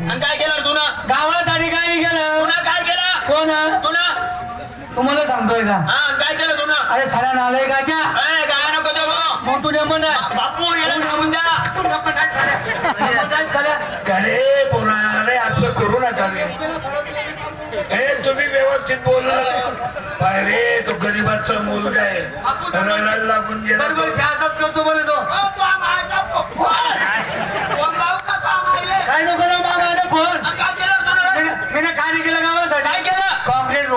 आणि काय केलं तू ना गावासाठी काय नाही केलं. तुला काय केलं? कोण? तू ना तुम्हाला सांगतोय का? हा काय केलं तू ना अरे साला नालाय काच्या ए, काय नको देऊ मग तू नेमन बापू याला सांगून द्या. अरे पोरा अरे असं करू नका रे. हे तुम्ही व्यवस्थित बोलला. अरे तो गरीबाचा मुलगा आहे. रडायला लागून गेला तो. दरवर्षी असाच करतो बरं तो ओ, तू आम्हाला फोन. फोन लावू का तू आम्हाला? काय नको ना मामाला फोन आणि काय केलं तू ना? मी काय नाही केलं गावासाठी काय केलं कॉन्क्रीट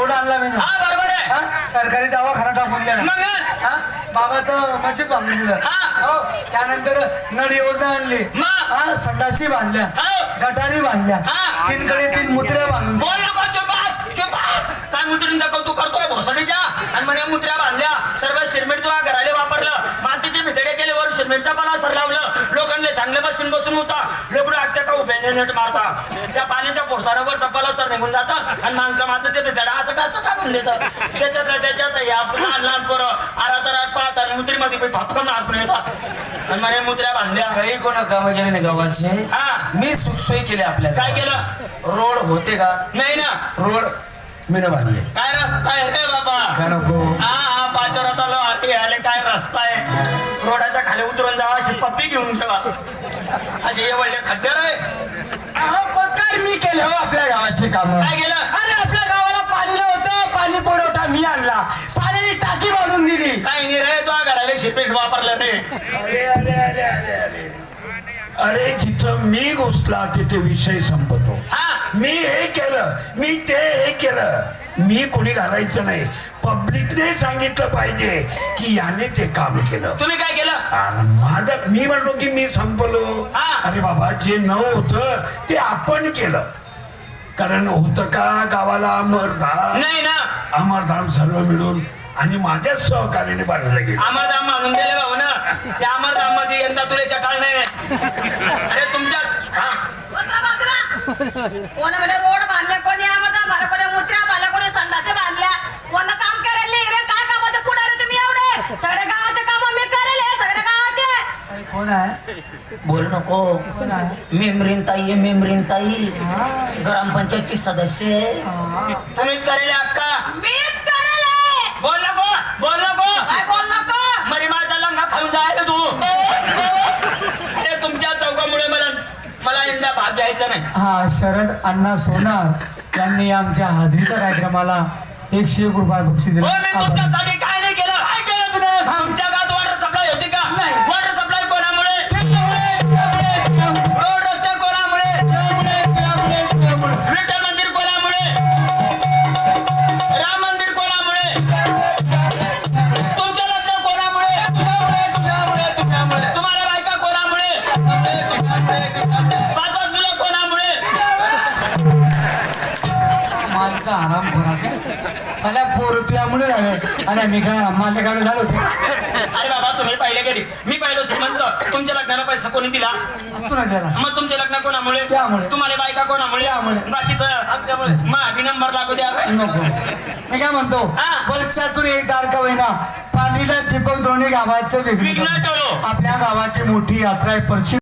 मी हा बरोबर आहे हा? सरकारी दवाखाना टाकून मग हा? बाबाचं मस्जिद बांधून दिलं हा. हो त्यानंतर नळ योजना आणली मग? हा संडासी बांधल्या हो. गटारी बांधल्या हा. तीनकडे तीन मुत्र्या बांधून बोल नको चुपास चुपास काय मुद्रीन दाखव तू करतोय भोसडीच्या आणि म्हणे मुत्र्या बांधल्या सर्व सिरमेट तू घराले वापरलं मातीचे भितडे केले वर सिरमेटचा पण सर लावलं. लोकांना चांगले बसून बसून होता. लोकडं आत्या का उभे नेट मारता. त्या पाण्याच्या पोसारावर सपाला तर निघून जातं आणि माणसं मातीचे भितडा असं टाच टाकून देतं. त्याच्यात त्याच्यात या लहान लहान पोरं आरा तर पाहत आणि मुत्रीमध्ये फापकन आपण येतात. आणि म्हणे मुत्र्या बांधल्या. काही कोणा काम केले नाही गावाचे हा. मी सुखसोयी केले आपल्या काय केलं? रोड होते का? नाही ना. रोड मी न बांधले काय रस्ता आहे रे बाबा? हा हा पाचोरात आलो आले काय रस्ता आहे? रोडाच्या खाली उतरून जावा अशी पप्पी घेऊन ठेवा. असे हे वळले खड्डे रे. काय मी केले हो आपल्या गावाचे काम. काय केलं? अरे आपल्या गावाला पाणी नव्हतं पाणी पुरवठा मी आणला. पाण्याची टाकी बांधून दिली. काय नाही रे तो घराला शिरपेट वापरलं रे. अरे अरे अरे अरे अरे. अरे जिथं मी घुसला तिथे विषय संपतो. हा? मी हे केलं मी ते हे केलं. मी कोणी घालायचं नाही. पब्लिकने सांगितलं पाहिजे की याने ते काम केलं. तुम्ही काय केलं? अरे माझं मी म्हणलो की मी संपलो. हा. अरे बाबा जे न होतं ते आपण केलं. कारण होतं का गावाला अमरधाम? नाही ना. अमरधाम सर्व मिळून आणि माझ्याच सहकार्याने बांधलं गेलं. अमरधाम मानून दिले भाऊ ना. त्या अमरधाममध्ये यंदा तुला शटाळ नाही अरे तुमच्या हा. कोण रोड बांधले कोणी आमरदा बांधले कोणी मुत्र्या बांधल्या कोणी संडासे बांधल्या कोण काम करायला रे काय कामाचे पुढारी तुम्ही एवढे सगळे गावाचे काम मी करेल हे सगळे गावाचे अरे कोण आहे? बोल नको. कोण आहे? मेमरीन ताई आहे मेमरीन ताई. ग्रामपंचायतची सदस्य आहे. तुम्हीच करेल अक्का मीच करेल. बोल नको बोल नको. काय बोल नको? मरी माझा लंगा खाऊन जायला तू. अरे तुमच्या चौकामुळे मला मला यंदा भाग घ्यायचा नाही. हा शरद अण्णा सोनार यांनी आमच्या हाजरीच्या कार्यक्रमाला एकशे एक रुपये बक्षीस हो मी दिले तुमच्यासाठी काय आराम करायचा सगळ्या पोर तुझ्यामुळे झाले. अरे मी काय माझ्या गाडी झालो अरे बाबा तुम्ही पाहिले घरी मी पाहिलो श्रीमंत. तुमच्या लग्नाला पैसा कोणी दिला? तुला गेला मग तुमचे लग्न कोणामुळे? त्यामुळे. तुम्हाला बायका कोणामुळे? त्यामुळे. बाकीचं आमच्यामुळे. मग अभि नंबर लागू द्या. नको. मी काय म्हणतो. वर्षातून एक तारखा होईना पाणीला दीपक द्रोणी गावाचं विघ्न वेगळं टळो आपल्या गावाची मोठी यात्रा आहे परशी